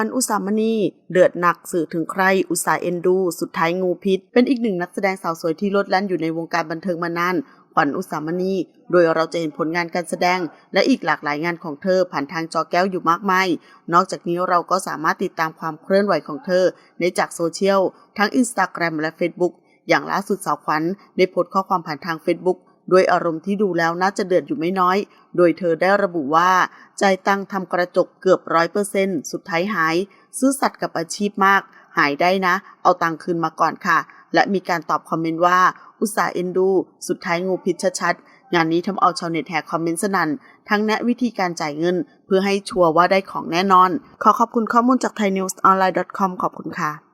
วัญอุสามณีเดือดหนักสื่อถึงใครอุตสาห์เอ็นดู สุดท้ายงูพิษ เป็นอีกหนึ่งนักแสดงสาวสวยที่ลดแล่นอยู่ในวงการบันเทิงมานานขวัญอุสามณี โดยเราจะเห็นผลงานการแสดง และอีกหลากหลายงานของเธอผ่านทางจอแก้วอยู่มากมาย นอกจากนี้เราก็สามารถติดตามความเคลื่อนไหวของเธอ ในจากโซเชียลทั้ง Instagram และ Facebook อย่างล่าสุดสาวขวัญได้โพสต์ข้อความผ่านทาง Facebook ด้วยอารมณ์ที่ดูแล้วน่าจะเดือดอยู่ไม่น้อย โดยเธอได้ระบุว่าใจตังทำกระจกเกือบร้อยเปอร์เซ็นต์สุดท้ายหาย ซื่อสัตย์กับอาชีพมาก หายได้นะ เอาตังคืนมาก่อนค่ะ และมีการตอบคอมเมนต์ว่า อุตส่าห์เอ็นดู สุดท้ายงูพิษชัดๆงานนี้ทำเอาชาวเน็ตแห่คอมเมนต์สนั่นทั้งแนะวิธีการจ่ายเงิน เพื่อให้ชัวร์ว่าได้ของแน่นอน ขอขอบคุณข้อมูลจาก thainewsonline.com ขอบคุณค่ะ